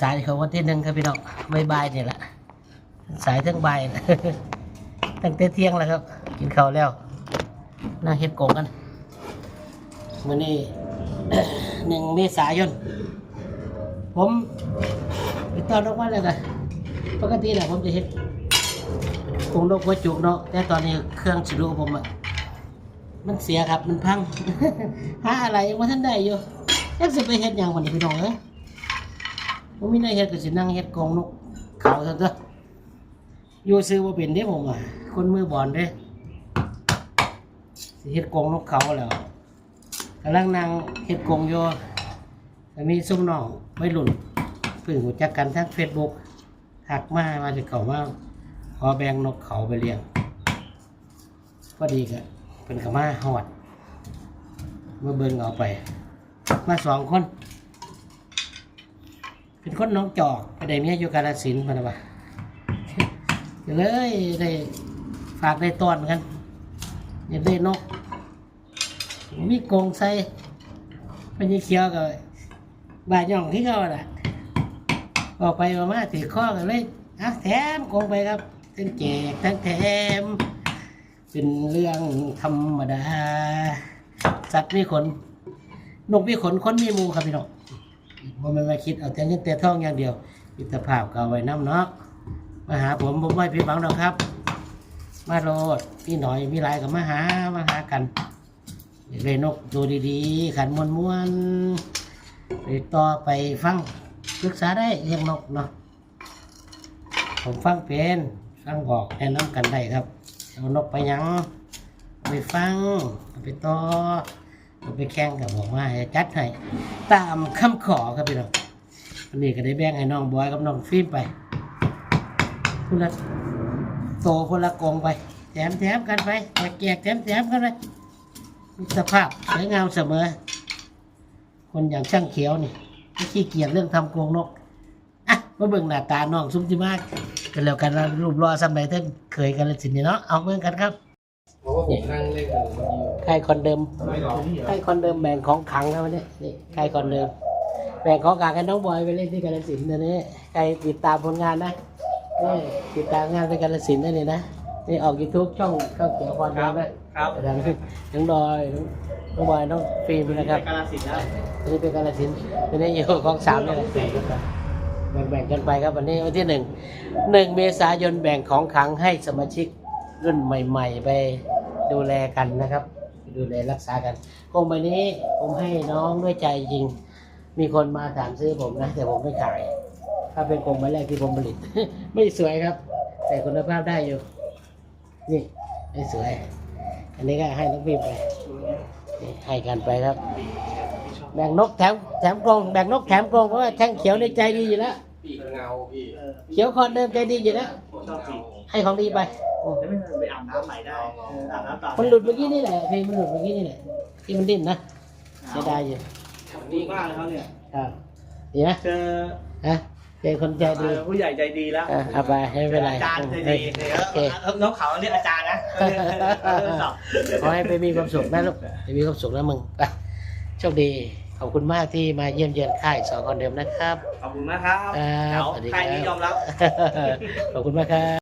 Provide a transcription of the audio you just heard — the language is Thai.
สายๆเขาวันที่หนึ่งครับพี่น้องบายๆนี่ยแหละสายทั้งใบนะตั้งแต่เที่ยงแล้วครับ กินข้าวแล้วนั่งเฮ็ดกงกันวันนี้หนึ่งเมษายน ผมไปตอนออกมาแล้วกันปกตินะผมจะเฮ็ดกงนกหัวจุกเนาะแต่ตอนนี้เครื่องสิดูผมอะมันเสียครับมันพังหาอะไรยังว่าท่านได้อยู่ยังสิไปเฮ็ดยังวันนี้พี่น้องเอ้ย ผมมีในเฮ็ดก็สินั่งเฮ็ดกองนกเขาซะเถอะอยู่ซื้อบ่เป็นเด้ผมอะคนมือบอลเด้สิเฮ็ดกองนกเขาแล้วกำลังนั่งเฮ็ดกองอยู่แต่มีซุ่มน้องไม่รุ่นเพิ่งรู้จักกันทาง Facebook ทักมาว่าจะเข้ามาขอแบ่งนกเขาไปเลี้ยงพอดีก็เป็นก็มาฮอดมาเบิ่งเอาไป มาสองคน เป็นคนน้องจอกไปได้เมียอยู่กาลสินธุ์มานะวะก็เลยได้ฝากได้ตอนกันยากได้นก มีกรงใส่เป็นยี่เขียวกับบาดย่องที่เขาแหละออกไปมามาถือข้อกันเลยอะแถมกรงไปครับทั้งแจกทั้งแถม เป็นเรื่องธรรมดา สัตว์มีขน นกมีขนคนมีมูครับพี่น้อง ว่ามันมาคิดเอาแต่เงินแต่ทองอย่างเดียวอิตรภาพก็เอาไว้น้ำเนาะมาหาผมผมไม่ผิดหวังหรอกครับ มาโลดพี่หน่อยมีหลายกับมาหามาหากันอยากได้นกดูดีๆขันมวนมวนๆไปต่อไปฟังปรึกษาได้เลี้ยงนกเนาะผมฟังเป็นฟังบอกแนะนำกันได้ครับเอานกไปยังไปฟังไปต่อ ผมไปแข่งกับบอกว่าให้จัดให้ตามคำขอครับพี่น้องวันนี้ก็ได้แบ่งให้น้องบอยกับน้องฟิล์มไปคนละโตคนละกองไปแถมแถมกันไปแจกแจกแถมแถมกันไปมิตรภาพสวยงามเสมอ คนอย่างช่างเขียวนี่ไม่ขี้เกียจเรื่องทำกรงนกอะมาเบิ่งหน้าตาน้องซุ้มจิมากกันแล้วกันรูปรอสมัยเท่านเคยกันเลยสินี่เนาะเอาเบิ่งกันครับ เพราะว่าผมนั่งเล่นกันเมื่อกี้ใครคนเดิม ไม่หรอกใครคนเดิมแบ่งของขลังครับวันนี้นี่ใครคนเดิม แบ่งของขลังให้น้องบอยไปเล่นที่กาฬสินธุ์นะนี่ใครติดตามผลงานนะนี่ติดตามงานที่กาฬสินธุ์นะนี่นะนี่ออกยูทูบช่องช่องเกี่ยวความนะครับดังน้องดอยน้องบอยน้องฟิล์มนะครับ กาลสินธุ์นะอันนี้เป็นกาฬสินธุ์อันนี้อยู่ของสามนี่แหละแบ่งแบ่งกันไปครับวันนี้วันที่หนึ่งหนึ่งเมษายนแบ่งของขลังให้สมาชิก รุ่นใหม่ ๆ ไปดูแลกันนะครับ ดูแลรักษากันกรงใบนี้ผมให้น้องด้วยใจจริง มีคนมาถามซื้อผมนะ แต่ผมไม่ขาย ถ้าเป็นกรงใบแรกที่ผมผลิต ไม่สวยครับ แต่คุณภาพได้อยู่ นี่ไม่สวย อันนี้ก็ให้น้องพิมพ์ไปนี่ให้กันไปครับ แบ่งนกแถมแถมกรงแบ่งนกแถมกรงเพราะว่าช่างเขียวในใจดีอยู่แล้วปีกเงาพี่เขียวคอนเดิมใจดีอยู่แล้ว ชอบสีให้ของดีไปโอ้แล้วไม่ไปอาบน้ำใหม่ได้เอออาบน้ำต่อมันหลุดเมื่อกี้นี่แหละเพลงมันหลุดเมื่อกี้นี่แหละที่มันดิ้นนะเสียดายอยู่ดีมากเลยเขาเนี่ยครับดีนะเจอฮะเป็นคนใจดี ผู้ใหญ่ใจดีแล้วอะเอาไปให้ไม่เป็นไรอาจารย์ใจดีเดี๋ยวโอเคเอานกเขาเรียกอาจารย์นะเออเออเออสอบขอให้ไปมีความสุขนะลูกไปมีความสุขนะมึงไปโชคดี ขอบคุณมากที่มาเยี่ยมเยียนค่ายสองคนเดิมนะครับ ขอบคุณมากครับครับเดี๋ยวสวัสดีใครครับนี้ยอมรับ ขอบคุณมากครับ